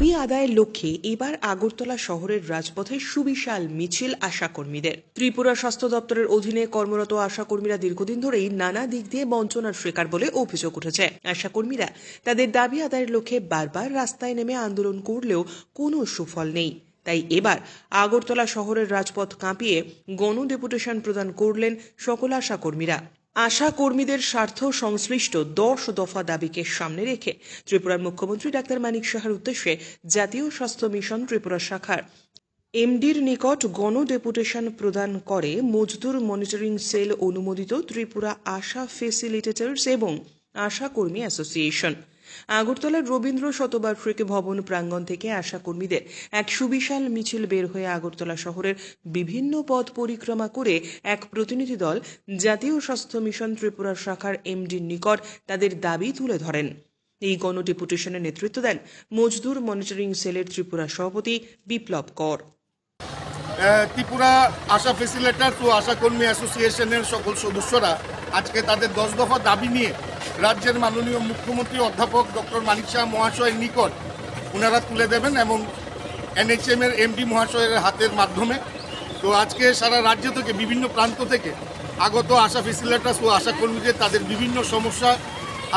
দাবি আদায়ের লক্ষ্যে এবার আগরতলা শহরের রাজপথে সুবিশাল মিছিল আশাকর্মীদের। ত্রিপুরা স্বাস্থ্য দপ্তরের অধীনে কর্মরত আশাকর্মীরা দীর্ঘদিন ধরেই নানা দিক দিয়ে বঞ্চনার শিকার বলে অভিযোগ উঠেছে। আশাকর্মীরা তাদের দাবি আদায়ের লক্ষ্যে বারবার রাস্তায় নেমে আন্দোলন করলেও কোনো সুফল নেই। তাই এবার আগরতলা শহরের রাজপথ কাঁপিয়ে গণ ডেপুটেশন প্রদান করলেন সকল আশাকর্মীরা। আশা কর্মীদের স্বার্থ সংশ্লিষ্ট দশ দফা দাবিকে সামনে রেখে ত্রিপুরার মুখ্যমন্ত্রী ডাক্তার মানিক সাহার উদ্দেশ্যে জাতীয় স্বাস্থ্য মিশন ত্রিপুরা শাখার এমডির নিকট গণ ডেপুটেশন প্রদান করে মজদুর মনিটরিং সেল অনুমোদিত ত্রিপুরা আশা ফেসিলিটেটার্স এবং আশা কর্মী অ্যাসোসিয়েশন। আগরতলার রবীন্দ্র শতবার্ষিকী ভবন প্রাঙ্গণ থেকে আশা কর্মীদের এক সুবিশাল মিছিল বের হয়ে আগরতলা শহরের বিভিন্ন পথ পরিক্রমা করে এক প্রতিনিধি দল জাতীয় স্বাস্থ্য মিশন ত্রিপুরা শাখার এমডির নিকট তাদের দাবি তুলে ধরেন। এই গণ ডেপুটেশনের নেতৃত্ব দেন মজদুর মনিটরিং সেলের ত্রিপুরা সভাপতি বিপ্লব কর। ত্রিপুরা আশা ফেসিলেটার ও আশা কর্মী অ্যাসোসিয়েশনের সকল সদস্যরা আজকে তাদের দশ দফা দাবি নিয়ে রাজ্যের মাননীয় মুখ্যমন্ত্রী অধ্যাপক ডক্টর মানিক শাহ মহাশয়ের নিকট ওনারা তুলে দেবেন এবং এনএইচএম এর এমডি মহাশয়ের হাতের মাধ্যমে। তো আজকে সারা রাজ্য থেকে, বিভিন্ন প্রান্ত থেকে আগত আশা ফেসিলেটার্স ও আশা কর্মীদের তাদের বিভিন্ন সমস্যা,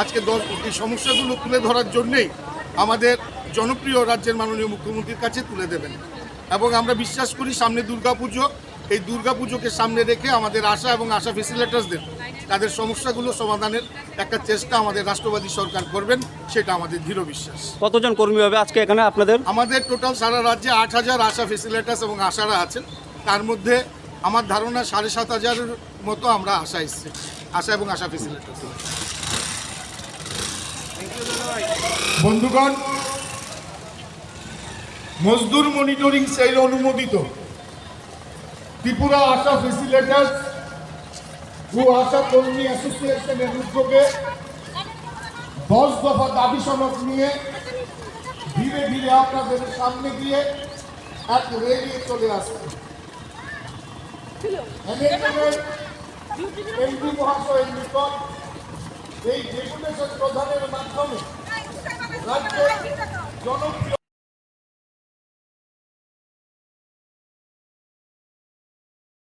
আজকে দশ, এই সমস্যাগুলো তুলে ধরার জন্যেই আমাদের জনপ্রিয় রাজ্যের মাননীয় মুখ্যমন্ত্রীর কাছে তুলে দেবেন। এবং আমরা বিশ্বাস করি সামনে দুর্গাপুজো, এই দুর্গাপুজোকে সামনে রেখে আমাদের আশা এবং আশা ফেসিলেটার্সদের তাদের সমস্যাগুলো সমাধানের একটা চেষ্টা আমাদের রাষ্ট্রবাদী সরকার করবেন সেটা আমাদের দৃঢ় বিশ্বাস। কতজন কর্মী হবে আজকে এখানে আপনাদের? আমাদের টোটাল সারা রাজ্যে আট হাজার আশা ফেসিলেটার্স এবং আশারা আছেন। তার মধ্যে আমার ধারণা সাড়ে সাত হাজারের মতো আমরা আশা এসছে আশা এবং আশা ফেসিলেটার্স বন্ধুগণ মজদুর মনিটরিং সেল অনুমোদিত। ত্রিপুরা আশা ফেসিলেটার্স ভুয়াশা কর্মী অ্যাসোসিয়েশনের উদ্যোগে দশ দফা দাবি সনদ নিয়ে ধীরে ধীরে আপনাদের সামনে গিয়ে এক রেলিয়ে চলে আসে এমপি মহাশয়ের এই ডেপুটেশন প্রধানের মাধ্যমে রাজ্যের জনপ্রিয়